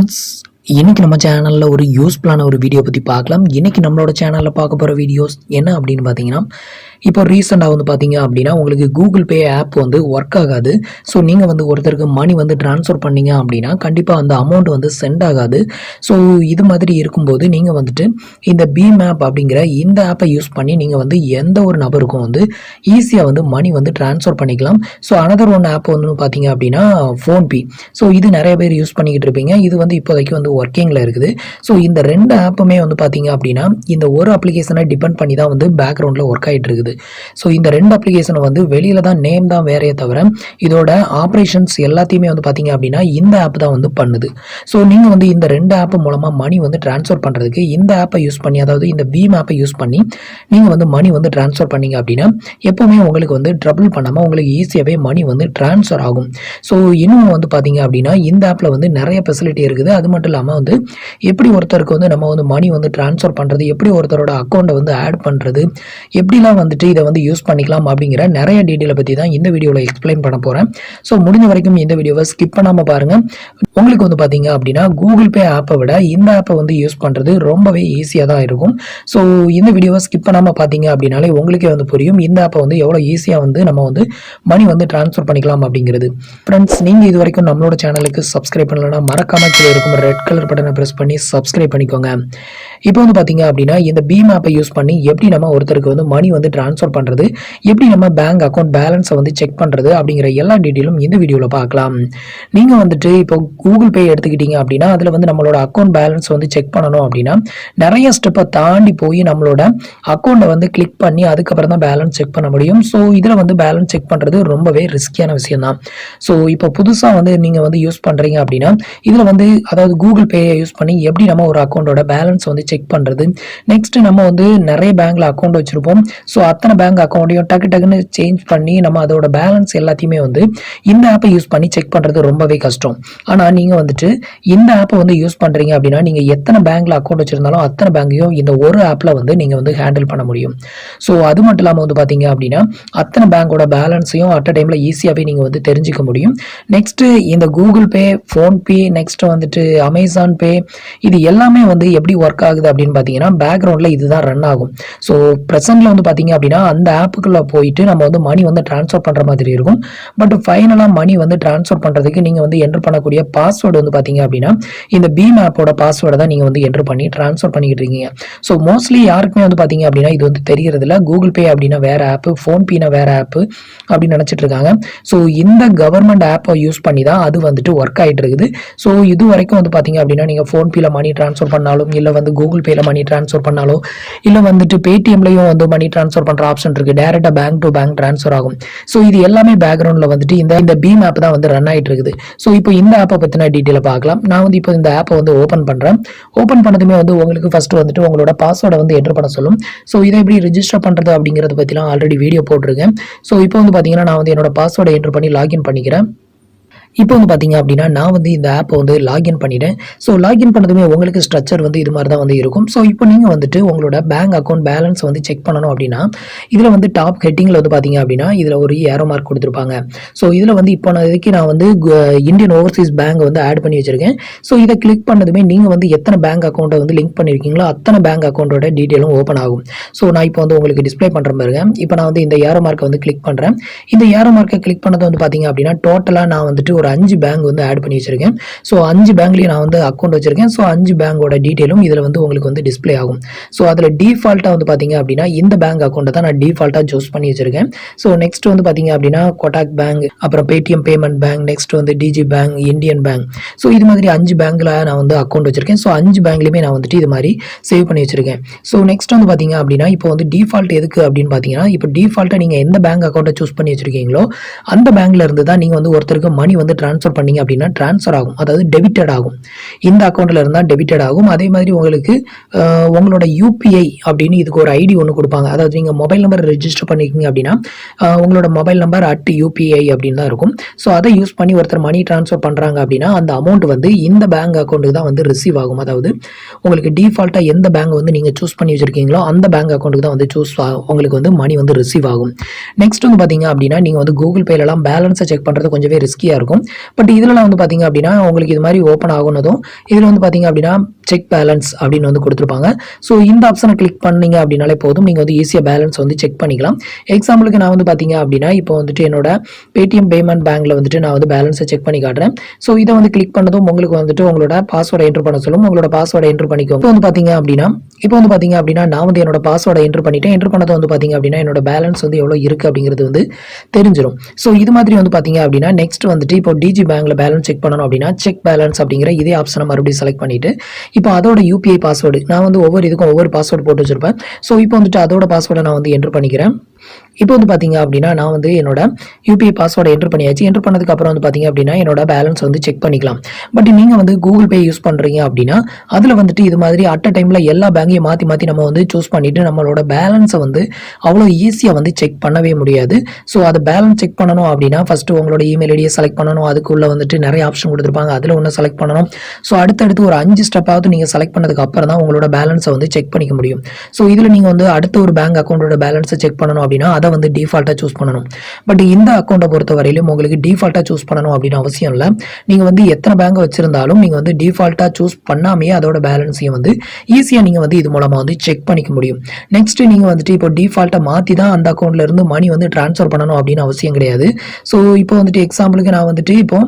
Friends இன்றைக்கி நம்ம சேனலில் ஒரு யூஸ்ஃபுல்லான ஒரு வீடியோ பற்றி பார்க்கலாம். இன்றைக்கி நம்மளோட சேனலில் பார்க்க போகிற வீடியோஸ் என்ன அப்படின்னு பார்த்தீங்கன்னா இப்போ ரீசெண்டாக வந்து பார்த்தீங்க அப்படின்னா உங்களுக்கு கூகுள் பே ஆப் வந்து ஒர்க் ஆகாது. ஸோ நீங்கள் வந்து ஒருத்தருக்கு மணி வந்து ட்ரான்ஸ்ஃபர் பண்ணீங்க அப்படின்னா கண்டிப்பாக அந்த அமௌண்ட் வந்து சென்ட் ஆகாது. ஸோ இது மாதிரி இருக்கும்போது நீங்கள் வந்துட்டு இந்த பீம் ஆப் அப்படிங்கிற இந்த ஆப்பை யூஸ் பண்ணி நீங்கள் வந்து எந்த ஒரு நபருக்கும் வந்து ஈஸியாக வந்து மணி வந்து ட்ரான்ஸ்ஃபர் பண்ணிக்கலாம். ஸோ அனதர் ஒன் ஆப் வந்து பார்த்தீங்க அப்படின்னா ஃபோன்பே ஸோ இது நிறைய பேர் யூஸ் பண்ணிக்கிட்டு இருப்பீங்க. இது வந்து இப்போதைக்கு வந்து ஒர்க்கிங்கில் இருக்குது. ஸோ இந்த ரெண்டு ஆப்புமே வந்து பார்த்தீங்க அப்படின்னா இந்த ஒரு அப்ளிகேஷனை டிபெண்ட் பண்ணி தான் வந்து பேக்ரவுண்டில் ஒர்க் ஆகிட்டு இருக்குது. ஸோ இந்த ரெண்டு அப்ளிகேஷனை வந்து வெளியில் தான் நேம் தான் வேறையே தவிர இதோட ஆப்ரேஷன்ஸ் எல்லாத்தையுமே வந்து பார்த்தீங்க அப்படின்னா இந்த ஆப் தான் வந்து பண்ணுது. ஸோ நீங்கள் வந்து இந்த ரெண்டு ஆப் மூலமாக மணி வந்து ட்ரான்ஸ்ஃபர் பண்ணுறதுக்கு இந்த ஆப்பை யூஸ் பண்ணி அதாவது இந்த பீம் ஆப்பை யூஸ் பண்ணி நீங்கள் வந்து மணி வந்து ட்ரான்ஸ்ஃபர் பண்ணீங்க அப்படின்னா எப்போவுமே உங்களுக்கு வந்து ட்ரபிள் பண்ணாமல் உங்களுக்கு ஈஸியாகவே மணி வந்து ட்ரான்ஸ்ஃபர் ஆகும். ஸோ இன்னும் வந்து பார்த்தீங்க அப்படின்னா இந்த ஆப்பில் வந்து நிறைய ஃபெசிலிட்டி இருக்குது. அது மட்டும் இல்லாமல் வந்து எப்படி ஒருத்தருக்கு வந்து நம்ம வந்து மணி வந்து ட்ரான்ஸ்ஃபர் பண்ணுறது எப்படி ஒருத்தரோட அக்கௌண்ட்டை வந்து ஆட் பண்ணுறது எப்படிலாம் வந்து வந்துட்டு இதை வந்து யூஸ் பண்ணிக்கலாம் அப்படிங்கிற நிறைய டீட்டெயிலை பற்றி தான் இந்த வீடியோவில் எக்ஸ்பிளைன் பண்ண போகிறேன் ஸோ முடிஞ்ச வரைக்கும் இந்த வீடியோவை ஸ்கிப் பண்ணாமல் பாருங்கள் உங்களுக்கு வந்து பார்த்தீங்க அப்படின்னா கூகுள் பே ஆப்பை விட இந்த ஆப்பை வந்து யூஸ் பண்ணுறது ரொம்பவே ஈஸியாக தான் இருக்கும். ஸோ இந்த வீடியோவை ஸ்கிப் பண்ணாமல் பார்த்தீங்க அப்படின்னாலே உங்களுக்கே வந்து புரியும் இந்த ஆப்பை வந்து எவ்வளோ ஈஸியாக வந்து நம்ம வந்து மணி வந்து ட்ரான்ஸ்ஃபர் பண்ணிக்கலாம் அப்படிங்கிறது. ஃப்ரெண்ட்ஸ் நீங்கள் இது வரைக்கும் நம்மளோட சேனலுக்கு சப்ஸ்கிரைப் பண்ணலன்னா மறக்காம கீழே இருக்கும் ரெட் கலர் பட்டனை ப்ரெஸ் பண்ணி சப்ஸ்கிரைப் பண்ணிக்கோங்க. இப்போ வந்து பார்த்தீங்க அப்படின்னா இந்த பீம் ஆப்பை யூஸ் பண்ணி எப்படி நம்ம ஒருத்தருக்கு வந்து மணி வந்து ட்ரான்ஸ்ஃபர் பண்ணுறது எப்படி நம்ம பேங்க் அக்கௌண்ட் பேலன்ஸை வந்து செக் பண்ணுறது அப்படிங்கிற எல்லா டீட்டெயிலும் இந்த வீடியோவில் பார்க்கலாம். நீங்கள் வந்துட்டு இப்போ கூகுள் பே எடுத்துக்கிட்டீங்க அப்படின்னா அதில் வந்து நம்மளோட அக்கௌண்ட் பேலன்ஸ் வந்து செக் பண்ணணும் அப்படின்னா நிறைய ஸ்டெப்பை தாண்டி போய் நம்மளோட அக்கௌண்ட்டை வந்து கிளிக் பண்ணி அதுக்கப்புறம் தான் பேலன்ஸ் செக் பண்ண முடியும். ஸோ இதில் வந்து பேலன்ஸ் செக் பண்ணுறது ரொம்பவே ரிஸ்கியான விஷயம் தான். ஸோ இப்போ புதுசாக வந்து நீங்கள் வந்து யூஸ் பண்ணுறீங்க அப்படின்னா இதில் வந்து அதாவது கூகுள் பேயை யூஸ் பண்ணி எப்படி நம்ம ஒரு அக்கௌண்ட்டோட பேலன்ஸ் வந்து செக் பண்ணுறது நெக்ஸ்ட் நம்ம வந்து நிறைய பேங்க்ல அக்கௌண்ட் வச்சிருப்போம். ஸோ அத்தனை பேங்க் அக்கௌண்ட்டையும் டக்கு டக்குன்னு சேஞ்ச் பண்ணி நம்ம அதோட பேலன்ஸ் எல்லாத்தையுமே வந்து இந்த ஆப்பை யூஸ் பண்ணி செக் பண்ணுறது ரொம்பவே கஷ்டம். ஆனால் நீங்கள் வந்துட்டு இந்த ஆப்பை வந்து யூஸ் பண்ணுறீங்க அப்படின்னா நீங்கள் எத்தனை பேங்க்கில் அக்கௌண்ட் வச்சுருந்தாலும் அத்தனை பேங்கையும் இந்த ஒரு ஆப்பில் வந்து நீங்கள் வந்து ஹேண்டில் பண்ண முடியும். ஸோ அது மட்டும் இல்லாமல் வந்து பார்த்தீங்க அப்படின்னா அத்தனை பேங்கோட பேலன்ஸையும் அட் அ டைமில் ஈஸியாகவே நீங்கள் வந்து தெரிஞ்சுக்க முடியும். நெக்ஸ்ட்டு இந்த கூகுள் பே ஃபோன்பே நெக்ஸ்ட் வந்துட்டு அமேசான் பே இது எல்லாமே வந்து எப்படி ஒர்க் ஆகுது அப்படின்னு பார்த்தீங்கன்னா பேக்ரவுண்டில் இதுதான் ரன் ஆகும். ஸோ ப்ரெசென்ட்டில் வந்து பார்த்தீங்க அப்படின்னா அந்த ஆப்புக்குள்ளே போயிட்டு நம்ம வந்து மணி வந்து ட்ரான்ஸ்ஃபர் பண்ணுற மாதிரி இருக்கும். பட் ஃபைனலாக மணி வந்து ட்ரான்ஸ்ஃபர் பண்ணுறதுக்கு நீங்கள் வந்து என்டர் பண்ணக்கூடிய பாஸ்வேர்டு வந்து பார்த்தீங்க அப்படின்னா இந்த பீம் ஆப்போட பாஸ்வேர்டை தான் நீங்கள் வந்து என்டர் பண்ணி ட்ரான்ஸ்ஃபர் பண்ணிக்கிட்டு இருக்கீங்க. ஸோ மோஸ்ட்லி யாருக்குமே வந்து பார்த்தீங்க அப்படின்னா இது வந்து தெரியறதில்ல. கூகுள் பே அப்படின்னா வேற ஆப்பு ஃபோன்பேனா வேற ஆப்பு அப்படின்னு நினச்சிட்டு இருக்காங்க. ஸோ இந்த கவர்மெண்ட் ஆப்பை யூஸ் பண்ணி தான் அது வந்துட்டு ஒர்க் ஆகிட்டு இருக்குது. ஸோ இது வரைக்கும் வந்து பார்த்தீங்க அப்படின்னா நீங்கள் ஃபோன்பேயில் மணி ட்ரான்ஸ்ஃபர் பண்ணாலும் இல்லை வந்து கூகுள் பேயில் மணி ட்ரான்ஸ்ஃபர் பண்ணாலோ இல்லை வந்துட்டு பேடிஎம்லையும் வந்து மணி ட்ரான்ஸ்ஃபர் பண்ணுற ஆப்ஷன் இருக்குது டேரெக்டாக பேங்க் டு பேங்க் ட்ரான்ஸ்ஃபர் ஆகும். ஸோ இது எல்லாமே பேக்ரவுண்டில் வந்துட்டு இந்த இந்த பீம் ஆப் தான் வந்து ரன் ஆகிட்டு இருக்குது. ஸோ இப்போ இந்த ஆப்பை பற்றின டீட்டெயிலை பார்க்கலாம். நான் வந்து இப்போ இந்த ஆப்பை வந்து ஓப்பன் பண்ணுறேன் ஓப்பன் பண்ணதுமே வந்து உங்களுக்கு ஃபர்ஸ்ட் வந்துட்டு உங்களோட பாஸ்வேர்டை வந்து என்டர் பண்ண சொல்லும். ஸோ இதை எப்படி ரிஜிஸ்டர் பண்ணுறது அப்படிங்கிறத பற்றிலாம் ஆல்ரெடி வீடியோ போட்டிருக்கேன். ஸோ இப்போ வந்து பார்த்தீங்கன்னா நான் வந்து என்னோட பாஸ்வேர்டை என்டர் பண்ணி லாகின் பண்ணிக்கிறேன். இப்போ வந்து பார்த்தீங்க அப்படின்னா நான் வந்து இந்த ஆப்பை வந்து லாகின் பண்ணிட்டேன். ஸோ லாகின் பண்ணதுமே உங்களுக்கு ஸ்ட்ரக்சர் வந்து இது மாதிரி தான் வந்து இருக்கும். ஸோ இப்போ நீங்கள் வந்துட்டு உங்களோட பேங்க் அக்கௌண்ட் பேலன்ஸ் வந்து செக் பண்ணணும் அப்படின்னா இதில் வந்து டாப் ஹெட்டிங்கில் வந்து பார்த்தீங்க அப்படின்னா இதில் ஒரு ஏரோ மார்க் கொடுத்துருப்பாங்க. ஸோ இதில் வந்து இப்போ நான் இதுக்கு நான் வந்து இந்தியன் ஓவர்சீஸ் பேங்க் வந்து ஆட் பண்ணி வச்சுருக்கேன். ஸோ இதை கிளிக் பண்ணதுமே நீங்கள் வந்து எத்தனை பேங்க் அக்கௌண்ட்டை வந்து லிங்க் பண்ணியிருக்கீங்களோ அத்தனை பேங்க் அக்கௌண்ட்டோட டீட்டெயிலும் ஓப்பன் ஆகும். ஸோ நான் இப்போ வந்து உங்களுக்கு டிஸ்ப்ளே பண்ணுற பாருங்க. இப்போ நான் வந்து இந்த ஏரோ மார்க்கை வந்து கிளிக் பண்ணுறேன் இந்த ஏரோ மார்க்கை கிளிக் பண்ணது வந்து பார்த்தீங்க அப்படின்னா டோட்டலாக நான் வந்துட்டு ஒரு அஞ்சு பேங்க் வந்து ஆட் பண்ணி வச்சிருக்கேன். ஸோ அஞ்சு பேங்க்லேயும் நான் வந்து அக்கௌண்ட் வச்சிருக்கேன். ஸோ அஞ்சு பேங்கோட டீட்டெயிலும் இதில் வந்து உங்களுக்கு வந்து டிஸ்பிளே ஆகும். ஸோ அதில் டிஃபால்ட்டாக வந்து பார்த்தீங்க அப்படின்னா இந்த பேங்க் அக்கௌண்ட்டை தான் நான் டிஃபால்ட்டாக சூஸ் பண்ணி வச்சிருக்கேன். ஸோ நெக்ஸ்ட் வந்து பார்த்தீங்க அப்படின்னா கொட்டாக் பேங்க் அப்புறம் பேடிஎம் பேமெண்ட் பேங்க் நெக்ஸ்ட் வந்து Digi bank Indian bank so இது மாதிரி அஞ்சு பேங்க்கில் நான் வந்து அக்கௌண்ட் வச்சிருக்கேன். ஸோ அஞ்சு பேங்க்லையுமே நான் வந்துட்டு இது மாதிரி சேவ் பண்ணி வச்சிருக்கேன். ஸோ நெக்ஸ்ட் வந்து பார்த்தீங்க அப்படின்னா இப்போ வந்து டிஃபால்ட் எதுக்கு அப்படின்னு பார்த்தீங்கன்னா இப்போ டிஃபால்ட்டாக நீங்கள் எந்த பேங்க் அக்கௌண்ட்டை சூஸ் பண்ணி வச்சிருக்கீங்களோ அந்த பேங்க்ல இருந்து தான் நீங்கள் வந்து ஒருத்தருக்கு மணி வந்து ட்ரான்ஸ்ஃபர் பண்ணீங்க அப்படின்னா ட்ரான்ஸ்ஃபர் ஆகும். அதாவது டெபிட்டட் ஆகும். இந்த அக்கௌண்ட்டில் இருந்தால் டெபிட்டட் ஆகும். அதே மாதிரி உங்களுக்கு உங்களோட யூபிஐ அப்படின்னு இதுக்கு ஒரு ஐடி ஒன்று கொடுப்பாங்க. அதாவது நீங்கள் மொபைல் நம்பர் ரெஜிஸ்டர் பண்ணிக்கிங்க அப்படின்னா உங்களோட மொபைல் நம்பர் அட் யூபிஐ அப்படின்னு தான் இருக்கும். ஸோ அதை யூஸ் பண்ணி ஒருத்தர் மணி ட்ரான்ஸ்ஃபர் பண்ணுறாங்க அப்படின்னா அந்த அமௌண்ட் வந்து இந்த பேங்க் அக்கௌண்ட்டுக்கு தான் வந்து ரிசீவ் ஆகும். அதாவது உங்களுக்கு டிஃபால்ட்டாக எந்த பேங்க் வந்து நீங்கள் சூஸ் பண்ணி வச்சிருக்கீங்களோ அந்த பேங்க் அக்கௌண்ட்டுக்கு தான் வந்து சூஸ் உங்களுக்கு வந்து மணி வந்து ரிசீவ் ஆகும். நெக்ஸ்ட் வந்து பார்த்தீங்க அப்படின்னா நீங்கள் வந்து கூகுள் பேலலாம் பேலன்ஸை செக் பண்ணுறது கொஞ்சமே ரிஸ்கியாக இருக்கும். பட் இதில் வந்து பார்த்தீங்க அப்படின்னா உங்களுக்கு இது மாதிரி ஓப்பன் ஆகுனதும் இதில் வந்து பார்த்தீங்க அப்படின்னா செக் பேலன்ஸ் அப்படின்னு வந்து கொடுத்துருப்பாங்க. ஸோ இந்த ஆப்ஷனை கிளிக் பண்ணீங்க அப்படின்னாலே போதும். நீங்கள் வந்து ஈஸியாக பேலன்ஸ் வந்து செக் பண்ணிக்கலாம். எக்ஸாம்பிளுக்கு நான் வந்து பார்த்தீங்க அப்படின்னா இப்போ வந்துட்டு என்னோட பேடிஎம் பேமெண்ட் பேங்க்கில் வந்துட்டு நான் வந்து பேலன்ஸை செக் பண்ணி காட்டுறேன். ஸோ இதை வந்து கிளிக் பண்ணதும் உங்களுக்கு வந்துட்டு உங்களோட பாஸ்வேர்டை என்ட்ரு பண்ண சொல்லும். உங்களோட பாஸ்வேர்டை என்ட்ரு பண்ணிக்கோங்க. இப்போ வந்து பார்த்தீங்க அப்படின்னா இப்போ வந்து பார்த்தீங்க அப்படின்னா நான் வந்து என்னோட பாஸ்வேர்டை என்ட்ரு பண்ணிட்டேன். என்ட்ரு பண்ணது வந்து பார்த்தீங்க அப்படின்னா என்னோட பேலன்ஸ் வந்து எவ்வளோ இருக்குது அப்படிங்கிறது வந்து தெரிஞ்சிடும் ஸோ இது மாதிரி வந்து பார்த்தீங்க அப்படின்னா நெக்ஸ்ட் வந்துட்டு இப்போ டிஜி பேங்க்ல பேலன்ஸ் செக் பண்ணணும் அப்படின்னா செக் பேலன்ஸ் அப்படிங்கிற இதே ஆப்ஷனை மறுபடியும் செலக்ட் பண்ணிட்டு இப்போ அதோட யூபிஐ பாஸ்வேர்டு நான் வந்து ஒவ்வொரு இதுக்கும் ஒவ்வொரு பாஸ்வேர்டு போட்டு வச்சிருப்பேன். ஸோ இப்போ வந்துட்டு அதோட பாஸ்வேர்டை நான் வந்து என்ட்ரு பண்ணிக்கிறேன். இப்போ வந்து பார்த்தீங்க அப்படின்னா நான் வந்து என்னோட யூபிஐ பாஸ்வேர்டை என்ட்ரு பண்ணியாச்சு. என்ட்ரு பண்ணதுக்கு அப்புறம் வந்து பார்த்தீங்க அப்படின்னா என்னோட பேலன்ஸ் வந்து செக் பண்ணிக்கலாம். பட் நீங்கள் வந்து கூகுள் பே யூஸ் பண்ணுறீங்க அப்படின்னா அதில் வந்துட்டு இது மாதிரி அட் அ டைமில் எல்லா பேங்கையும் மாற்றி மாற்றி நம்ம வந்து சூஸ் பண்ணிட்டு நம்மளோட பேலன்ஸை வந்து அவ்வளோ ஈஸியாக வந்து செக் பண்ணவே முடியாது. ஸோ அதை பேலன்ஸ் செக் பண்ணணும் அப்படின்னா ஃபஸ்ட்டு உங்களோட இமெயில் ஐடியை செலக்ட் பண்ணணும். அதுக்குள்ளே வந்துட்டு நிறைய ஆப்ஷன் கொடுத்துருப்பாங்க. அதில் ஒன்று செலக்ட் பண்ணணும். ஸோ அடுத்தடுத்து ஒரு அஞ்சு ஸ்டெப்பாவது நீங்கள் செலக்ட் பண்ணதுக்கு அப்புறம் தான் உங்களோட பேலன்ஸை வந்து செக் பண்ணிக்க முடியும். ஸோ இதில் நீங்கள் வந்து அடுத்த ஒரு பேங்க் அக்கௌண்ட்டோட பேலன்ஸை செக் பண்ணணும் அப்படின்னா அதை வந்து டிஃபால்ட்டாக சூஸ் பண்ணணும். பட் இந்த அக்கௌண்ட்டை பொறுத்த வரையிலும் உங்களுக்கு டிஃபால்ட்டாக சூஸ் பண்ணணும் அப்படின்னு அவசியம் இல்லை. நீங்கள் வந்து எத்தனை பேங்க் வச்சிருந்தாலும் நீங்கள் வந்து டிஃபால்ட்டாக சூஸ் பண்ணாமையே அதோட பேலன்ஸையும் வந்து ஈஸியாக நீங்கள் வந்து இது மூலமாக வந்து செக் பண்ணிக்க முடியும். நெக்ஸ்ட் நீங்கள் வந்துட்டு இப்போ டிஃபால்ட்டை மாற்றி தான் அந்த அக்கௌண்ட்ல இருந்து மணி வந்து ட்ரான்ஸ்ஃபர் பண்ணணும் அப்படின்னு அவசியம் கிடையாது. ஸோ இப்போ வந்துட்டு எக்ஸாம்பிளுக்கு நான் வந்துட்டு இப்போ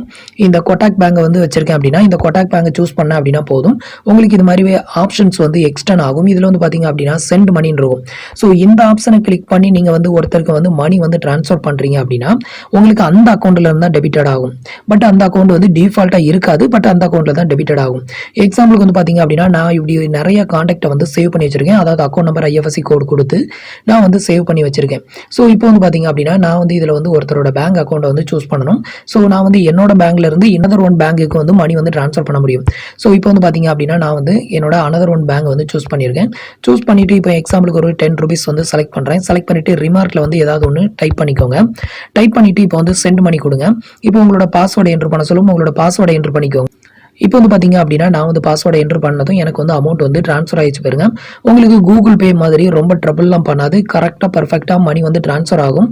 இந்த கொட்டாக் பேங்கை வந்து வச்சிருக்கேன் அப்படின்னா இந்த கொட்டாக் பேங்கை சூஸ் பண்ணேன் அப்படின்னா போதும். உங்களுக்கு இது மாதிரி ஆப்ஷன்ஸ் வந்து எக்ஸ்டன் ஆகும். இதில் வந்து பார்த்தீங்க அப்படின்னா சென்ட் மணின்னு இருக்கும். ஸோ இந்த ஆப்ஷனை கிளிக் பண்ணி நீங்கள் வந்து ஒருத்தருக்கு வந்து மணி வந்து ட்ரான்ஸ்ஃபர் பண்ணுறீங்க அப்படின்னா உங்களுக்கு அந்த அக்கௌண்ட்டில் இருந்தால் தான் டெபிட்டட் ஆகும். பட் அந்த அக்கௌண்ட் வந்து டிஃபால்ட்டாக இருக்காது பட் அந்த அக்கௌண்ட்டில் தான் டெபிட்டட் ஆகும். எக்ஸாம்பிளுக்கு வந்து பார்த்தீங்க அப்படின்னா நான் இப்படி நிறைய காண்டாக்டை வந்து சேவ் பண்ணி வச்சிருக்கேன். அதாவது அக்கௌண்ட் நம்பர் ஐஎஃப்எஸ்சி கோட் கொடுத்து நான் வந்து சேவ் பண்ணி வச்சிருக்கேன். ஸோ இப்போ வந்து பார்த்தீங்க அப்படின்னா நான் வந்து இதில் வந்து ஒருத்தரோட பேங்க் அக்கௌண்ட்டை வந்து சூஸ் பண்ணணும். ஸோ நான் வந்து என்னோட பேங்க்ல இருந்து இன்னதர் ஒன் பேங்க்குக்கு வந்து மணி வந்து ட்ரான்ஸ்ஃபர் பண்ண முடியும். ஸோ இப்போ வந்து பார்த்தீங்க அப்படின்னா நான் வந்து என்னோட அனதர் ஒன் பேங்க் வந்து சூஸ் பண்ணியிருக்கேன். சூஸ் பண்ணிட்டு இப்போ எக்ஸாம்பிளுக்கு ஒரு டென் ருபீஸ் வந்து செலக்ட் பண்ணுறேன் செலக்ட் பண்ணிட்டு ரிமார்க்கில் வந்து ஏதாவது ஒன்று டைப் பண்ணிக்கோங்க. டைப் பண்ணிட்டு இப்போ வந்து சென்ட் பண்ணி கொடுங்க. இப்போ உங்களோட பாஸ்வேர்டை என்ட்ரு பண்ண சொல்லும். உங்களோட பாஸ்வேர்டை என்ட்ரு பண்ணிக்கோங்க. இப்போ வந்து பார்த்தீங்க அப்படின்னா நான் வந்து பாஸ்வேர்டை என்ட்ரு பண்ணதும் எனக்கு வந்து அமௌண்ட் வந்து ட்ரான்ஸ்ஃபர் ஆகிடுச்சு பாருங்க. உங்களுக்கு கூகுள் பே மாதிரி ரொம்ப ட்ரபிள்லாம் பண்ணாது. கரெக்டாக பர்ஃபெக்டாக மணி வந்து ட்ரான்ஸ்ஃபர் ஆகும்.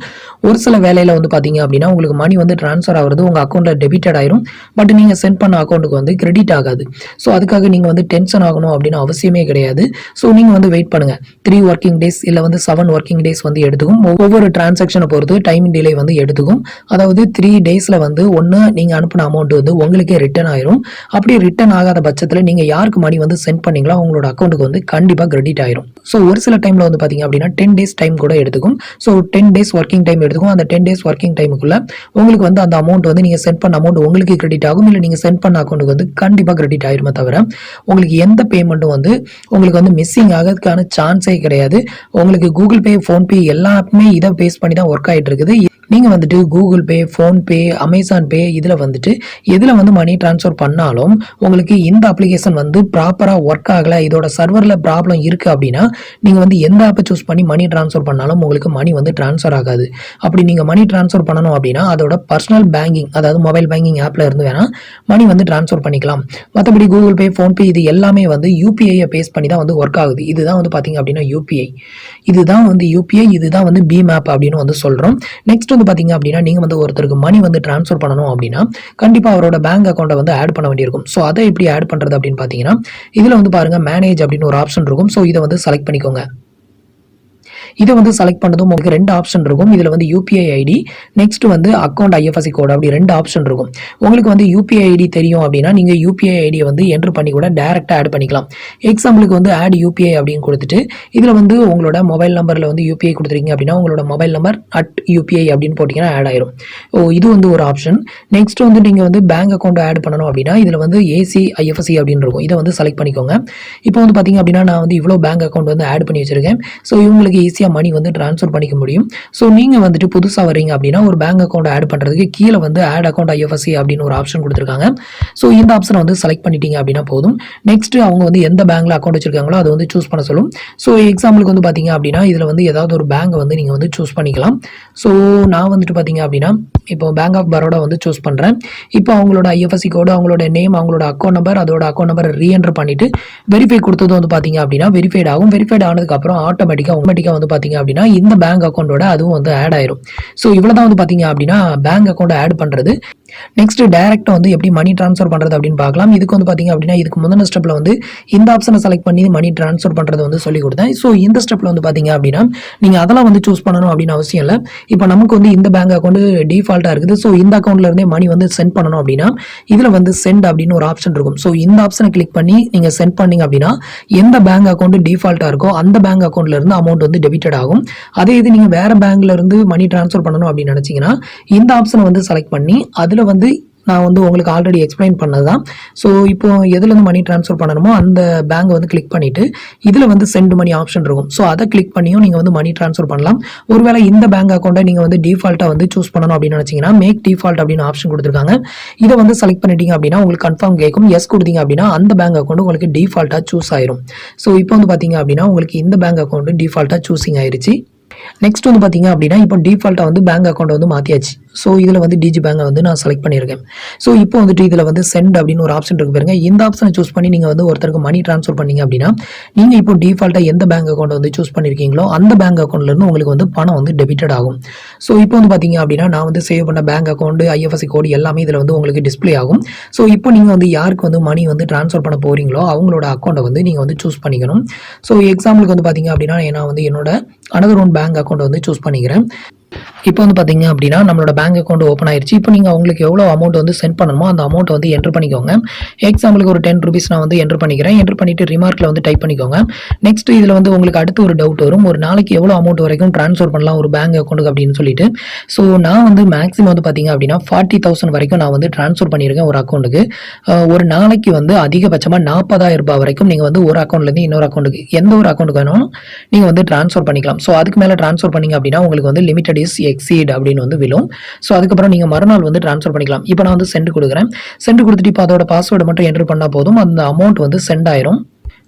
ஒரு சில வேலையில் வந்து பார்த்தீங்க அப்படின்னா உங்களுக்கு மணி வந்து ட்ரான்ஸ்ஃபர் ஆகிறது உங்கள் அக்கௌண்ட்டில் டெபிட்டட் ஆயிரும். பட் நீங்கள் சென்ட் பண்ண அக்கௌண்ட்டுக்கு வந்து கிரெடிட் ஆகாது. ஸோ அதுக்காக நீங்கள் வந்து டென்ஷன் ஆகணும் அப்படின்னு அவசியமே கிடையாது. ஸோ நீங்கள் வந்து வெயிட் பண்ணுங்கள் த்ரீ ஒர்க்கிங் டேஸ் இல்லை வந்து செவன் ஒர்க்கிங் டேஸ் வந்து எடுத்துக்கும். ஒவ்வொரு டிரான்சாக்ஷனை பொறுத்து டைம் டிலே வந்து எடுத்துக்கும். அதாவது த்ரீ டேஸில் வந்து ஒன்று நீங்கள் அனுப்பின அமௌண்ட் வந்து உங்களுக்கே ரிட்டர்ன் ஆயிரும். அப்படி ரிட்டர்ன் ஆகாத பட்சத்தில் நீங்கள் யாருக்கு மணி வந்து சென்ட் பண்ணீங்களோ அவங்களோட அக்கௌண்ட்டுக்கு வந்து கண்டிப்பாக கிரெடிட் ஆயிரும். ஸோ ஒரு சில டைமில் வந்து பார்த்தீங்க அப்படின்னா டென் டேஸ் டைம் கூட எடுத்துக்கும். So ten days working time எடுத்துக்கும். அந்த டென் டேஸ் ஒர்க்கிங் டைமுக்குள்ளே உங்களுக்கு வந்து அந்த அமௌண்ட் வந்து நீங்கள் சென்ட் பண்ண அமௌண்ட் உங்களுக்கு கிரெடிட் ஆகும். இல்லை நீங்கள் சென்ட் பண்ண அக்கௌண்ட்டுக்கு வந்து கண்டிப்பாக கிரெடிட் ஆயிருமே தவிர உங்களுக்கு எந்த பேமெண்ட்டும் வந்து உங்களுக்கு வந்து மிஸ்ஸிங் ஆகிறதுக்கான சான்ஸே கிடையாது. உங்களுக்கு கூகுள் பே ஃபோன்பே எல்லாமே இதை பேஸ் பண்ணி தான் ஒர்க் ஆகிட்டு இருக்குது. நீங்கள் வந்துட்டு Google pay PhonePe Amazon pay இதில் வந்துட்டு எதில் வந்து மணி ட்ரான்ஸ்ஃபர் பண்ணாலும் உங்களுக்கு இந்த அப்ளிகேஷன் வந்து ப்ராப்பராக ஒர்க் ஆகலை இதோட சர்வரில் ப்ராப்ளம் இருக்குது அப்படின்னா நீங்கள் வந்து எந்த ஆப்பை சூஸ் பண்ணி மணி ட்ரான்ஸ்ஃபர் பண்ணாலும் உங்களுக்கு மணி வந்து ட்ரான்ஸ்ஃபர் ஆகாது. அப்படி நீங்கள் மணி ட்ரான்ஸ்ஃபர் பண்ணணும் அப்படின்னா அதோட பர்சனல் பேங்கிங் அதாவது மொபைல் பேங்கிங் ஆப்பில் இருந்து வேணால் மணி வந்து ட்ரான்ஸ்ஃபர் பண்ணிக்கலாம். மற்றபடி கூகுள் பே ஃபோன்பே இது எல்லாமே வந்து யூபிஐயை பேஸ் பண்ணி தான் வந்து ஒர்க் ஆகுது. இதுதான் வந்து பார்த்தீங்க அப்படின்னா யூபிஐ இதுதான் வந்து யூபிஐ இதுதான் வந்து பீம் ஆப் அப்படின்னு வந்து சொல்கிறோம் நெக்ஸ்ட் வந்து பார்த்தீங்க அப்படின்னா நீங்கள் வந்து ஒருத்தருக்கு மணி வந்து ட்ரான்ஸ்ஃபர் பண்ணணும் அப்படின்னா கண்டிப்பாக அவரோட பேங்க் அக்கௌண்ட்டை வந்து ஆட் பண்ண வேண்டியிருக்கும். ஸோ அதை எப்படி ஆட் பண்ணுறது அப்படின்னு பார்த்தீங்கன்னா இதில் வந்து பாருங்கள் மேனேஜ் அப்படின்னு ஒரு ஆப்ஷன் இருக்கும். ஸோ இதை வந்து செலக்ட் பண்ணிக்கோங்க. இதை வந்து செலக்ட் பண்ணதும் உங்களுக்கு ரெண்டு ஆப்ஷன் இருக்கும். இதில் வந்து யூபிஐ ஐடி நெக்ஸ்ட் வந்து அக்கௌண்ட் ஐஎஃப்எஸ்சி கோட் அப்படி ரெண்டு ஆப்ஷன் இருக்கும். உங்களுக்கு வந்து யூபிஐ ஐடி தெரியும் அப்படின்னா நீங்கள் யூபிஐ ஐடியை வந்து என்ட்ரு பண்ணி கூட டேரெக்டாக ஆட் பண்ணிக்கலாம். எக்ஸாம்பிளுக்கு வந்து ஆட் யூபிஐ அப்படின்னு கொடுத்துட்டு இதில் வந்து உங்களோட மொபைல் நம்பரில் வந்து யூபிஐ கொடுத்துருக்கீங்க அப்படின்னா உங்களோட மொபைல் நம்பர் அட் யூபிஐ அப்படின்னு போட்டிங்கன்னா ஆட் ஆயிரும். ஓ இது வந்து ஒரு ஆப்ஷன் நெக்ஸ்ட் வந்து நீங்கள் வந்து பேங்க் அக்கௌண்ட் ஆட் பண்ணணும் அப்படின்னா இதில் வந்து ஏசி ஐஎஃப்எஸ்சி அப்படின்னு இருக்கும். இதை வந்து செலக்ட் பண்ணிக்கோங்க. இப்போ வந்து பார்த்தீங்க அப்படின்னா நான் வந்து இவ்வளோ பேங்க் அக்கௌண்ட் வந்து ஆட் பண்ணி வச்சிருக்கேன். ஸோ இவங்களுக்கு ஈஸி ஈஸியாக மணி வந்து ட்ரான்ஸ்ஃபர் பண்ணிக்க முடியும். ஸோ நீங்கள் வந்துட்டு புதுசாக வரீங்க அப்படின்னா ஒரு பேங்க் அக்கௌண்ட் ஆட் பண்ணுறதுக்கு கீழே வந்து ஆட் அக்கௌண்ட் ஐஎஃப்எஸ்சி அப்படின்னு ஒரு ஆப்ஷன் கொடுத்துருக்காங்க. ஸோ இந்த ஆப்ஷனை வந்து செலக்ட் பண்ணிட்டீங்க அப்படின்னா போதும். நெக்ஸ்ட் அவங்க வந்து எந்த பேங்க்ல அக்கௌண்ட் வச்சிருக்காங்களோ அதை வந்து சூஸ் பண்ண சொல்லும். ஸோ எக்ஸாம்பிளுக்கு வந்து பார்த்தீங்க அப்படின்னா இதில் வந்து ஏதாவது ஒரு பேங்க் வந்து நீங்கள் வந்து சூஸ் பண்ணிக்கலாம். ஸோ நான் வந்துட்டு பார்த்தீங்க அப்படின்னா இப்போ பேங்க் ஆஃப் பரோடா வந்து சூஸ் பண்ணுறேன் இப்போ அவங்களோட ஐஎஃப்எஸ்சி கோடு அவங்களோட நேம் அவங்களோட அக்கௌண்ட் நம்பர் அதோட அக்கௌண்ட் நம்பர் ரீஎன்டர் பண்ணிவிட்டு வெரிஃபை கொடுத்தது வந்து பார்த்தீங்க அப்படின்னா வெரிஃபைட் ஆகும். வெரிஃபைட் ஆனதுக்கப்புறம் ஆட்டோமேட்டிக்காக ஆட்டோமேட்டிக்காக வந்து பார்த்தீங்க அப்படின்னா இந்த பேங்க் அக்கௌண்ட்டோட அதுவும் வந்து ஆட் ஆயிரும். ஸோ இவ்வளோ தான் வந்து பார்த்தீங்க அப்படின்னா பேங்க் அக்கௌண்ட் ஆட் பண்ணுறது நெக்ஸ்ட் டேரெக்டாக வந்து எப்படி மணி ட்ரான்ஸ்ஃபர் பண்ணுறது அப்படின்னு பார்க்கலாம். இதுக்கு வந்து பார்த்தீங்க அப்படின்னா இதுக்கு முந்தின ஸ்டெப்பில் வந்து இந்த ஆப்ஷனை செலக்ட் பண்ணி மணி ட்ரான்ஸ்ஃபர் பண்ணுறது வந்து சொல்லி கொடுத்தேன். ஸோ இந்த ஸ்டெப்பில் வந்து பார்த்தீங்க அப்படின்னா நீங்கள் அதெல்லாம் வந்து சூஸ் பண்ணணும் அப்படின்னு அவசியம் இல்லை. இப்போ நமக்கு வந்து இந்த பேங்க் அக்கௌண்ட் டிஃபால்ட்டாக இருக்குது. ஸோ இந்த அக்கௌண்ட்ல இருந்தே மணி வந்து சென்ட் பண்ணணும் அப்படின்னா இதில் வந்து சென்ட் அப்படின்னு ஒரு ஆப்ஷன் இருக்கும். ஸோ இந்த ஆப்ஷனை கிளிக் பண்ணி நீங்கள் சென்ட் பண்ணீங்க அப்படின்னா எந்த பேங்க் அக்கௌண்ட் டிஃபால்ட்டாக இருக்கோ அந்த பேங்க் அக்கௌண்ட்ல இருந்து அமௌண்ட் வந்து டெபிட்டட் ஆகும். அதே இது நீங்கள் வேற பேங்க்ல இருந்து மணி ட்ரான்ஸ்ஃபர் பண்ணணும் அப்படின்னு நினச்சிங்கன்னா இந்த ஆப்ஷனை வந்து செலக்ட் பண்ணி அதில் வந்து நான் வந்து உங்களுக்கு ஆல்ரெடி எக்ஸ்பிளைன் பண்ணது தான் ஸோ இப்போ எதுலேருந்து மணி ட்ரான்ஸ்ஃபர் பண்ணணுமோ அந்த பேங்க் வந்து கிளிக் பண்ணிவிட்டு இதில் வந்து சென்ட் மணி ஆப்ஷன் இருக்கும். ஸோ அதை கிளிக் பண்ணியும் நீங்கள் வந்து மணி ட்ரான்ஸ்ஃபர் பண்ணலாம். ஒருவேளை இந்த பேங்க் அக்கௌண்ட்டை நீங்கள் வந்து டிஃபால்ட்டாக வந்து சூஸ் பண்ணணும் அப்படின்னு நினச்சிங்கன்னா மேக் டிஃபால்ட் அப்படின்னு ஆப்ஷன் கொடுத்துருக்காங்க. இதை வந்து செலக்ட் பண்ணிட்டீங்க அப்படின்னா உங்களுக்கு கன்ஃபார்ம் கேட்கும். எஸ் கொடுத்தீங்க அப்படின்னா அந்த பேங்க் அக்கௌண்ட் உங்களுக்கு டிஃபால்ட்டாக சூஸ் ஆயிரும். ஸோ இப்போ வந்து பார்த்தீங்க அப்படின்னா உங்களுக்கு இந்த பேங்க் அக்கௌண்ட் டிஃபால்ட்டாக சூஸிங் ஆயிருச்சு. நெக்ஸ்ட் வந்து பார்த்தீங்க அப்படின்னா இப்போ டிஃபால்ட்டாக வந்து பேங்க் அக்கௌண்ட் வந்து மாற்றியாச்சு ஸோ இதில் வந்து டிஜி பேங்கை வந்து நான் செலக்ட் பண்ணியிருக்கேன். ஸோ இப்போ வந்துட்டு இதில் வந்து சென்ட் அப்படின்னு ஒரு ஆப்ஷன் இருக்கு பாருங்க. இந்த ஆப்ஷனை சூஸ் பண்ணி நீங்கள் வந்து ஒருத்தருக்கு மணி ட்ரான்ஸ்ஃபர் பண்ணீங்க அப்படின்னா நீங்கள் இப்போ டிஃபால்ட்டாக எந்த பேங்க் அக்கௌண்ட் வந்து சூஸ் பண்ணியிருக்கீங்களோ அந்த பேங்க் அக்கௌண்ட்லேருந்து உங்களுக்கு வந்து பணம் வந்து டெபிட்டட் ஆகும். ஸோ இப்போ வந்து பார்த்தீங்க அப்படின்னா நான் வந்து சேவ் பண்ண பேங்க் அக்கௌண்ட் ஐஎஃப்எஸ்சி கோடு எல்லாமே இதில் வந்து உங்களுக்கு டிஸ்ப்ளே ஆகும். ஸோ இப்போ நீங்கள் வந்து யாருக்கு வந்து மணி வந்து ட்ரான்ஸ்ஃபர் பண்ண போகிறீங்களோ அவங்களோட அக்கௌண்ட்டை வந்து நீங்கள் வந்து சூஸ் பண்ணிக்கணும். ஸோ எக்ஸாம்பிளுக்கு வந்து பார்த்தீங்க அப்படின்னா நான் வந்து என்னோட அனதர் ஒன் பேங்க் அக்கௌண்ட் வந்து சூஸ் பண்ணிக்கிறேன். இப்போ வந்து பார்த்தீங்க அப்படின்னா நம்மளோட பேங்க் அக்கௌண்ட் ஓப்பன் ஆயிடுச்சு இப்போ நீங்கள் உங்களுக்கு எவ்வளோ அமௌண்ட் வந்து சென்ட் பண்ணணுமோ அந்த அமௌண்ட் வந்து என்ட்ரு பண்ணிக்கோங்க. எக்ஸாம்பிளுக்கு ஒரு டென் ருபீஸ் நான் வந்து என்ட்ரு பண்ணிக்கிறேன். என்ட்ரு பண்ணிட்டு ரிமார்க்கில் வந்து டைப் பண்ணிக்கோங்க. நெக்ஸ்ட் இதில் வந்து உங்களுக்கு அடுத்து ஒரு டவுட் வரும். ஒரு நாளைக்கு எவ்வளோ அமௌண்ட் வரைக்கும் ட்ரான்ஸ்ஃபர் பண்ணலாம் ஒரு பேங்க் அக்கௌண்ட்டுக்கு அப்படின்னு சொல்லிட்டு. ஸோ நான் வந்து மேக்ஸிமம் வந்து பார்த்தீங்க அப்படின்னா ஃபார்ட்டி தௌசண்ட் வரைக்கும் நான் வந்து ட்ரான்ஸ்ஃபர் பண்ணியிருக்கேன் ஒரு அக்கௌண்ட்டுக்கு ஒரு நாளைக்கு வந்து அதிகபட்சமாக நாற்பதாயிரம் ரூபாய் வரைக்கும் நீங்கள் வந்து ஒரு அக்கௌண்ட்லேருந்து இன்னொரு அக்கௌண்ட்டுக்கு எந்த ஒரு அக்கௌண்ட்டுக்கு வேணாலும் நீங்கள் வந்து ட்ரான்ஸ்ஃபர் பண்ணிக்கலாம். ஸோ அதுக்கு மேலே ட்ரான்ஸ்ஃபர் பண்ணிங்க அப்படின்னா உங்களுக்கு வந்து லிமிட்டட் இஸ் எக்ஸீட் அப்படின்னு வந்து விழும். ஸோ அதுக்கப்புறம் நீங்கள் மறுநாள் வந்து ட்ரான்ஸ்ஃபர் பண்ணிக்கலாம். இப்போ நான் வந்து சென்ட் கொடுக்குறேன். சென்ட் கொடுத்துட்டு இப்போ அதோட பாஸ்வேர்டு மட்டும் என்டர் பண்ணால் போதும். அந்த அமௌண்ட் வந்து சென்ட் ஆயிரும்.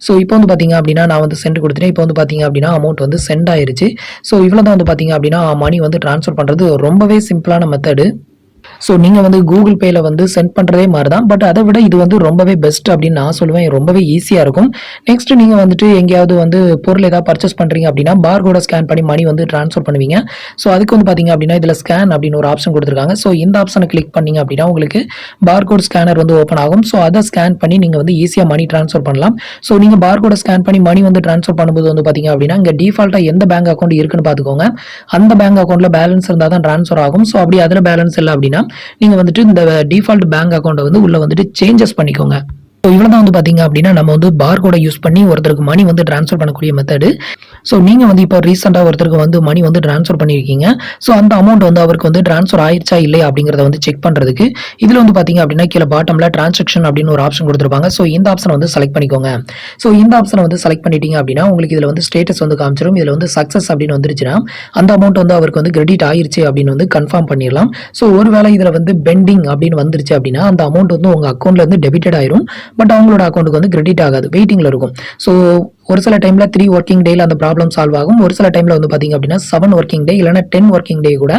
ஸோ இப்போ வந்து பார்த்தீங்க அப்படின்னா நான் வந்து சென்ட் கொடுத்துட்டேன். இப்போ வந்து பார்த்தீங்க அப்படின்னா அமௌண்ட் வந்து சென்ட் ஆயிருச்சு. ஸோ இவ்வளோ தான் வந்து பார்த்தீங்க அப்படின்னா மணி வந்து ட்ரான்ஸ்ஃபர் பண்ணுறது ரொம்பவே சிம்பிளான மெத்தடு ஸோ நீங்கள் வந்து கூகுள் பேயில் வந்து சென்ட் பண்ணுறதே மாதிரி தான் பட் அதை விட இது வந்து ரொம்பவே பெஸ்ட் அப்படின்னு நான் சொல்லுவேன். ரொம்பவே ஈஸியாக இருக்கும். நெக்ஸ்ட் நீங்கள் வந்துட்டு எங்கேயாவது வந்து பொருள் ஏதாவது பர்ச்சேஸ் பண்ணுறீங்க அப்படின்னா பார் கோடை ஸ்கேன் பண்ணி மணி வந்து ட்ரான்ஸ்ஃபர் பண்ணுவீங்க. ஸோ அதுக்கு வந்து பார்த்தீங்க அப்படின்னா இதில் ஸ்கேன் அப்படின்னு ஒரு ஆப்ஷன் கொடுத்துருக்காங்க. ஸோ இந்த ஆப்ஷனை கிளிக் பண்ணீங்க அப்படின்னா உங்களுக்கு பார் கோட் ஸ்கேனர் வந்து ஓப்பன் ஆகும். ஸோ அதை ஸ்கேன் பண்ணி நீங்கள் வந்து ஈஸியாக மணி ட்ரான்ஸ்ஃபர் பண்ணலாம். ஸோ நீங்கள் பார் கோடை ஸ்கேன் பண்ணி மணி வந்து ட்ரான்ஸ்ஃபர் பண்ணும்போது வந்து பார்த்தீங்க அப்படின்னா இங்கே டிஃபால்ட்டாக எந்த பேங்க் அக்கௌண்ட் இருக்குன்னு பார்த்துக்கோங்க அந்த பேங்க் அக்கௌண்ட்டில் பேலன்ஸ் இருந்தால் தான் ட்ரான்ஸ்ஃபர் ஆகும். ஸோ அப்படி அதில் பேலன்ஸ் இல்லை அப்படின்னா நீங்கள் வந்துட்டு இந்த டிஃபால்ட் பேங்க் அக்கௌண்ட்டை வந்து உள்ள வந்துட்டு சேஞ்சஸ் பண்ணிக்கோங்க. ஸோ இவ்வளோ தான் வந்து பார்த்தீங்க அப்படின்னா நம்ம வந்து பார் கோடை யூஸ் பண்ணி ஒருத்தருக்கு மணி வந்து ட்ரான்ஸ்ஃபர் பண்ணக்கூடிய மெத்தடு ஸோ நீங்கள் வந்து இப்போ ரீசெண்டாக ஒருத்தருக்கு வந்து மணி வந்து ட்ரான்ஸ்ஃபர் பண்ணியிருக்கீங்க ஸோ அந்த அமௌண்ட் வந்து அவருக்கு வந்து ட்ரான்ஸ்ஃபர் ஆயிடுச்சா இல்லையா அப்படிங்கிறத வந்து செக் பண்ணுறதுக்கு இதில் வந்து பார்த்தீங்க அப்படின்னா கீழே பாட்டமில் டிரான்சாக்ஷன் அப்படின்னு ஒரு ஆப்ஷன் கொடுத்துருப்பாங்க. ஸோ இந்த ஆப்ஷனை வந்து செலக்ட் பண்ணிக்கோங்க. ஸோ இந்த ஆப்ஷனை வந்து செலக்ட் பண்ணிட்டீங்க அப்படின்னா உங்களுக்கு இதில் வந்து ஸ்டேட்டஸ் வந்து காமிச்சிடும் இதில் வந்து சக்ஸஸ் அப்படின்னு வந்துருச்சுன்னா அந்த அமௌண்ட் வந்து அவருக்கு வந்து கிரெடிட் ஆயிருச்சு அப்படின்னு வந்து கன்ஃபார்ம் பண்ணிடலாம் ஸோ ஒருவேளை இதில் வந்து பெண்டிங் அப்படின்னு வந்துருச்சு அப்படின்னா அந்த அமௌண்ட் வந்து உங்கள் அக்கௌண்ட்ல வந்து டெபிட்டட் ஆயிரும். பட் அவங்களோட அக்கௌண்ட்டுக்கு வந்து கிரெடிட் ஆகாது. வெயிட்டிங்கில் இருக்கும். ஸோ ஒரு சில டைமில் த்ரீ ஒர்க்கிங் டேயில் அந்த ப்ராப்ளம் சால்வ் ஆகும். ஒரு சில டைமில் வந்து பார்த்தீங்க அப்படின்னா செவன் ஒர்க்கிங் டே இல்லைனா டென் ஒர்க்கிங் டே கூட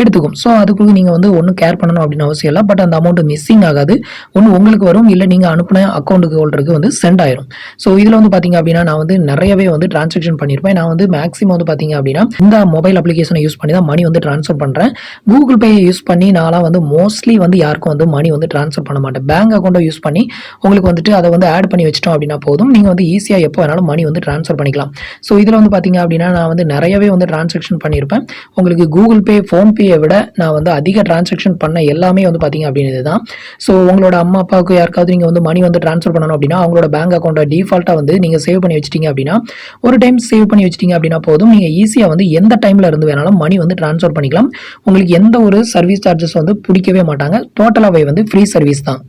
எடுத்துக்கும். ஸோ அதுக்கு நீங்கள் வந்து ஒன்றும் கேர் பண்ணணும் அப்படின்னு அவசியம் இல்லை. பட் அந்த அமௌண்ட் மிஸ்ஸிங் ஆகாது. ஒன்று உங்களுக்கு வரும் இல்லை நீங்கள் அனுப்பின அக்கௌண்ட்டுக்கு ஹோல்டருக்கு வந்து சென்ட் ஆயிரும். ஸோ இதில் வந்து பார்த்தீங்க அப்படின்னா நான் வந்து நிறையவே வந்து டிரான்சாக்ஷன் பண்ணியிருப்பேன் நான் வந்து மேக்ஸிமம் வந்து பார்த்தீங்க அப்படின்னா இந்த மொபைல் அப்ளிகேஷனை யூஸ் பண்ணி தான் மணி வந்து ட்ரான்ஸ்ஃபர் பண்ணுறேன் கூகுள் பே யூஸ் பண்ணி நான்லாம் வந்து மோஸ்ட்லி வந்து யாருக்கும் வந்து மணி வந்து ட்ரான்ஸ்ஃபர் பண்ண மாட்டேன். பேங்க் அக்கௌண்ட்டை யூஸ் பண்ணி உங்களுக்கு வந்துட்டு அதை வந்து ஆட் பண்ணி வச்சிட்டோம் அப்படின்னா போதும். நீங்கள் வந்து ஈஸியாக எப்போ வேணாலும் மணி வந்து ட்ரான்ஸ்ஃபர் பண்ணிக்கலாம். ஸோ இதில் வந்து பார்த்தீங்க அப்படின்னா நான் வந்து நிறையவே வந்து டிரான்சாக்ஷன் பண்ணியிருப்பேன் உங்களுக்கு கூகுள் பே ஃபோன்பேயை விட நான் வந்து அதிக டிரான்சாக்ஷன் பண்ண எல்லாமே வந்து பார்த்தீங்க அப்படின்னு தான் ஸோ உங்களோட அம்மா அப்பாவுக்கு யாருக்காவது நீங்கள் வந்து மணி வந்து ட்ரான்ஸ்ஃபர் பண்ணணும் அப்படின்னா அவங்களோட பேங்க் அக்கௌண்ட்டை டிஃபால்ட்டாக வந்து நீங்கள் சேவ் பண்ணி வச்சிட்டிங்க அப்படின்னா ஒரு டைம் சேவ் பண்ணி வச்சிட்டீங்க அப்படின்னா போதும். நீங்கள் ஈஸியாக வந்து எந்த டைமில் இருந்து வேணாலும் மணி வந்து ட்ரான்ஸ்ஃபர் பண்ணிக்கலாம். உங்களுக்கு எந்த ஒரு சர்வீஸ் சார்ஜஸ் வந்து பிடிக்கவே மாட்டாங்க. டோட்டலாகவே வந்து ஃப்ரீ சர்வீஸ் தான்.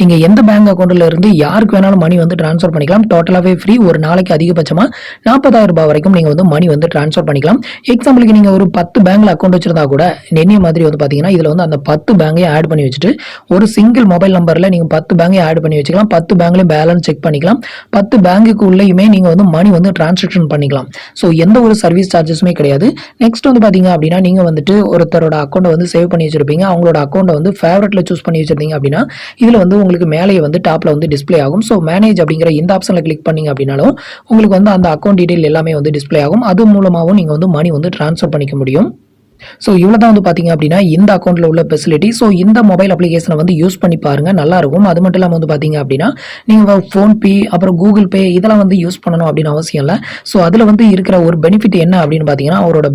நீங்கள் எந்த பேங்க் அக்கௌண்ட்டில் இருந்து யாருக்கு வேணாலும் மணி வந்து ட்ரான்ஸ்ஃபர் பண்ணிக்கலாம். டோட்டலாகவே ஃப்ரீ ஒரு நாளைக்கு அதிகபட்சமாக நாற்பதாயிரம் ரூபாய் வரைக்கும் நீங்கள் வந்து மணி வந்து ட்ரான்ஸ்ஃபர் பண்ணிக்கலாம். எக்ஸாம்பிளுக்கு நீங்கள் ஒரு பத்து பேங்கில் அக்கௌண்ட் வச்சிருந்தா கூட என்னைய மாதிரி வந்து பார்த்தீங்கன்னா இதில் வந்து அந்த பத்து பேங்கையும் ஆட் பண்ணி வச்சுட்டு ஒரு சிங்கிள் மொபைல் நம்பரில் நீங்கள் பத்து பேங்கையும் ஆட் பண்ணி வச்சுக்கலாம். பத்து பேங்க்லையும் பேலன்ஸ் செக் பண்ணிக்கலாம். பத்து பேங்குக்கு உள்ளேயுமே நீங்கள் வந்து மணி வந்து டிரான்சாக்ஷன் பண்ணிக்கலாம். ஸோ எந்த ஒரு சர்வீஸ் சார்ஜஸுமே கிடையாது. நெக்ஸ்ட் வந்து பார்த்தீங்க அப்படின்னா நீங்கள் வந்துட்டு ஒருத்தரோட அக்கௌண்ட்டை வந்து சேவ் பண்ணி வச்சிருப்பீங்க. அவங்களோட அக்கௌண்ட்டை வந்து ஃபேவரட்டில் சூஸ் பண்ணி வச்சிருந்தீங்க அப்படின்னா இதில் வந்து உங்களுக்கு மேலேயே வந்து டாப்பில் வந்து டிஸ்பிளே ஆகும். ஸோ மேனேஜ் அப்படிங்கிற இந்த ஆப்ஷனில் கிளிக் பண்ணீங்க அப்படின்னாலும் உங்களுக்கு வந்து அந்த அக்கௌண்ட் டீடைல் எல்லாமே வந்து டிஸ்ப்ளே ஆகும். அது மூலமாகவும் நீங்கள் வந்து மணி வந்து ட்ரான்ஸ்ஃபர் பண்ணிக்க முடியும். ஸோ இவ்வளோ தான் வந்து பார்த்தீங்க அப்படின்னா இந்த அக்கௌண்ட்டில் உள்ள ஃபெசிலிட்டி ஸோ இந்த மொபைல் அப்ளிகேஷனை வந்து யூஸ் பண்ணி பாருங்கள் நல்லாயிருக்கும். அது மட்டும் இல்லாமல் வந்து பார்த்தீங்க அப்படின்னா நீங்கள் ஃபோன்பே அப்புறம் கூகுள் பே இதெல்லாம் வந்து யூஸ் பண்ணணும் அப்படின்னு அவசியம் இல்லை. ஸோ அதில் வந்து இருக்கிற ஒரு பெனிஃபிட் என்ன அப்படின்னு பார்த்தீங்கன்னா அவரோட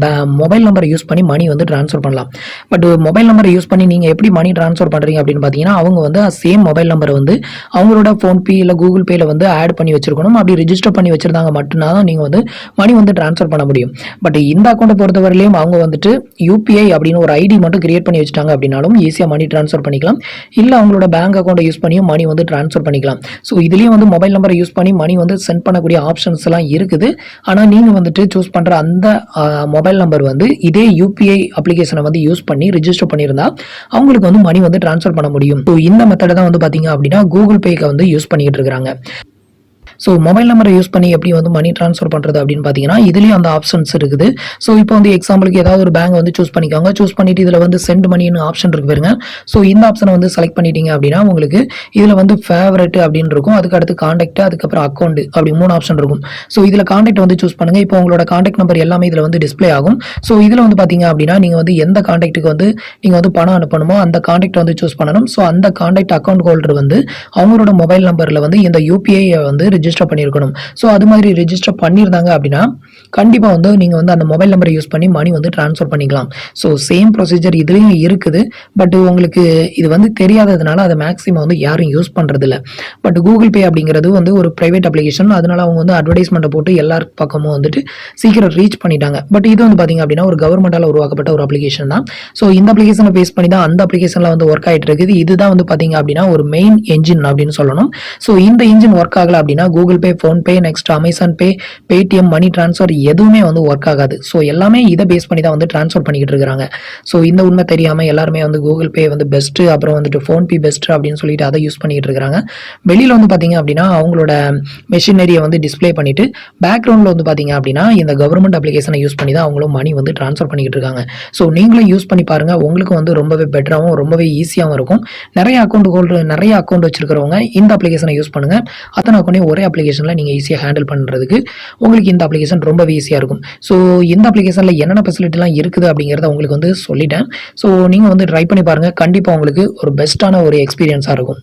மொபைல் நம்பரை யூஸ் பண்ணி மணி வந்து ட்ரான்ஸ்ஃபர் பண்ணலாம். பட் மொபைல் நம்பரை யூஸ் பண்ணி நீங்கள் எப்படி மணி ட்ரான்ஸ்ஃபர் பண்ணுறீங்க அப்படின்னு பார்த்தீங்கன்னா அவங்க வந்து சேம் மொபைல் நம்பரை வந்து அவங்களோட ஃபோன்பே இல்லை கூகுள் பேயில் வந்து ஆட் பண்ணி வச்சிருக்கணும். அப்படி ரிஜிஸ்டர் பண்ணி வச்சிருந்தாங்க மட்டும்தான் தான் நீங்கள் வந்து மணி வந்து ட்ரான்ஸ்ஃபர் பண்ண முடியும். பட் இந்த அக்கௌண்ட்டை பொறுத்தவரையிலையும் அவங்க வந்துட்டு யூபிஐ அப்படின்னு ஒரு ஐடி மட்டும் கிரியேட் பண்ணி வச்சுட்டாங்க அப்படின்னாலும் ஈஸியாக மணி ட்ரான்ஸ்ஃபர் பண்ணிக்கலாம். இல்லை அவங்களோட பேங்க் அக்கௌண்ட்டை யூஸ் பண்ணியும் மணி வந்து ட்ரான்ஸ்ஃபர் பண்ணிக்கலாம். ஸோ இதுலேயும் வந்து மொபைல் நம்பரை யூஸ் பண்ணி மணி வந்து சென்ட் பண்ணக்கூடிய ஆப்ஷன்ஸ் எல்லாம் இருக்குது. ஆனால் நீங்கள் வந்துட்டு சூஸ் பண்ணுற அந்த மொபைல் நம்பர் வந்து இதே யூபிஐ அப்ளிகேஷனை வந்து யூஸ் பண்ணி ரிஜிஸ்டர் பண்ணியிருந்தா அவங்களுக்கு வந்து மணி வந்து ட்ரான்ஸ்ஃபர் பண்ண முடியும். ஸோ இந்த மெத்தடை தான் வந்து பார்த்தீங்க அப்படின்னா கூகுள் பேக்கு வந்து யூஸ் பண்ணிக்கிட்டு இருக்கிறாங்க ஸோ மொபைல் நம்பரை யூஸ் பண்ணி எப்படி வந்து மணி ட்ரான்ஸ்ஃபர் பண்ணுறது அப்படின்னு பார்த்தீங்கன்னா இதுலேயும் அந்த ஆப்ஷன்ஸ் இருக்குது. ஸோ இப்போ வந்து எக்ஸாம்பிளுக்கு ஏதாவது ஒரு பேங்க் வந்து சூஸ் பண்ணிக்கோங்க. சூஸ் பண்ணிட்டு இதில் வந்து சென்ட் மணின்னு ஆப்ஷன் இருக்கு பாருங்க. ஸோ இந்த ஆப்ஷனை வந்து செலக்ட் பண்ணிட்டீங்க அப்படின்னா உங்களுக்கு இதில் வந்து ஃபேவரட் அப்படின்னு இருக்கும். அதுக்கு அடுத்து காண்டாக்ட் அதுக்கப்புறம் அக்கௌண்ட் அப்படி மூணு ஆப்ஷன் இருக்கும். ஸோ இதில் காண்டாக்ட் வந்து சூஸ் பண்ணுங்க. இப்போ உங்களோட காண்டாக்ட் நம்பர் எல்லாமே இதில் வந்து டிஸ்ப்ளே ஆகும். ஸோ இதில் வந்து பார்த்தீங்க அப்படின்னா நீங்கள் வந்து எந்த காண்டாக்ட்டுக்கு வந்து நீங்கள் வந்து பணம் அனுப்பணுமோ அந்த காண்டாக்ட் வந்து சூஸ் பண்ணணும். ஸோ அந்த காண்டாக்ட் அக்கௌண்ட் ஹோல்டர் வந்து அவங்களோட மொபைல் நம்பரில் வந்து இந்த யூபிஐ வந்து ரிஜிஸ்டர் பண்ணியிருக்கணும் ஸோ அது மாதிரி ரிஜிஸ்டர் பண்ணியிருந்தாங்க அப்படின்னா கண்டிப்பாக வந்து நீங்கள் வந்து அந்த மொபைல் நம்பரை யூஸ் பண்ணி மணி வந்து ட்ரான்ஸ்ஃபர் பண்ணிக்கலாம். ஸோ சேம் ப்ரொசீஜர் இதுலேயும் இருக்குது. பட் உங்களுக்கு இது வந்து தெரியாததுனால அதை மேக்ஸிமம் வந்து யாரும் யூஸ் பண்ணுறதில்ல பட் கூகுள் பே அப்படிங்கிறது வந்து ஒரு ப்ரைவேட் அப்ளிகேஷன் அதனால அவங்க வந்து அட்வர்டைஸ்மெண்ட்டை போட்டு எல்லார் பக்கமும் வந்துட்டு சீக்கிரம் ரீச் பண்ணிட்டாங்க. பட் இது வந்து பார்த்தீங்க அப்படின்னா ஒரு கவர்மெண்டால் உருவாக்கப்பட்ட ஒரு அப்ளிகேஷன் தான். ஸோ இந்த அப்ளிகேஷனை பேஸ் பண்ணி தான் அந்த அப்ளிகேஷனில் வந்து ஒர்க் ஆகிட்டு இருக்குது. இதுதான் வந்து பார்த்தீங்க அப்படின்னா ஒரு மெயின் என்ஜின் அப்படின்னு சொல்லணும். ஸோ இந்த இன்ஜின் ஒர்க் ஆகலை அப்படின்னா Google pay PhonePe next Amazon pay Paytm money transfer எதுவுமே வந்து ஒர்க் ஆகாது. ஸோ எல்லாமே இதை பேஸ் பண்ணி தான் வந்து ட்ரான்ஸ்ஃபர் பண்ணிக்கிட்டு இருக்கிறாங்க ஸோ இந்த உண்மை தெரியாமல் எல்லாருமே வந்து கூகுள் பே வந்து பெஸ்ட்டு அப்புறம் வந்துட்டு ஃபோன்பே பெஸ்ட்டு அப்படின்னு சொல்லிட்டு அதை யூஸ் பண்ணிக்கிட்டு இருக்கிறாங்க வெளியில் வந்து பார்த்தீங்க அப்படின்னா அவங்களோட மெஷினரியை வந்து டிஸ்பிளே பண்ணிவிட்டு பேக்ரவுண்டில் வந்து பார்த்தீங்க அப்படின்னா இந்த கவர்மெண்ட் அப்ளிகேஷனை யூஸ் பண்ணி தான் அவங்களும் மணி வந்து ட்ரான்ஸ்ஃபர் பண்ணிக்கிட்டு இருக்காங்க. ஸோ நீங்களும் யூஸ் பண்ணி பாருங்கள் உங்களுக்கு வந்து ரொம்பவே பெட்டராகவும் ரொம்பவே ஈஸியாகவும் இருக்கும். நிறைய அக்கௌண்ட் ஹோல்டர் நிறைய அக்கௌண்ட் வச்சிருக்கிறவங்க இந்த அப்ளிகேஷனை யூஸ் பண்ணுங்கள் அத்தனை அக்கௌண்ட்டையும் ஒரே அப்ளிகேஷனில் நீங்கள் ஈஸியாக ஹேண்டில் பண்ணுறதுக்கு உங்களுக்கு இந்த அப்ளிகேஷன் ரொம்பவே ஈஸியாக இருக்கும். ஸோ இந்த அப்ளிகேஷனில் என்னென்ன ஃபெசிலிட்டிலாம் இருக்குது அப்படிங்கிறத உங்களுக்கு வந்து சொல்லிட்டேன். ஸோ நீங்கள் வந்து ட்ரை பண்ணி பாருங்கள் கண்டிப்பாக உங்களுக்கு ஒரு பெஸ்ட்டான ஒரு எக்ஸ்பீரியன்ஸாக இருக்கும்.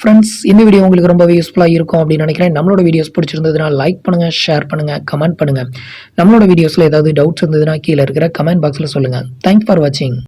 ஃப்ரெண்ட்ஸ் இந்த வீடியோ உங்களுக்கு ரொம்ப யூஸ்ஃபுல்லாக இருக்கும் அப்படின்னு நினைக்கிறேன். நம்மளோட வீடியோஸ் பிடிச்சிருந்ததுன்னா லைக் பண்ணுங்கள் ஷேர் பண்ணுங்கள் கமெண்ட் பண்ணுங்கள் நம்மளோட வீடியோஸில் ஏதாவது டவுட்ஸ் இருந்ததுன்னா கீழே இருக்கிற கமெண்ட் பாக்ஸில் சொல்லுங்கள் தேங்க்ஸ் ஃபார் வாட்சிங்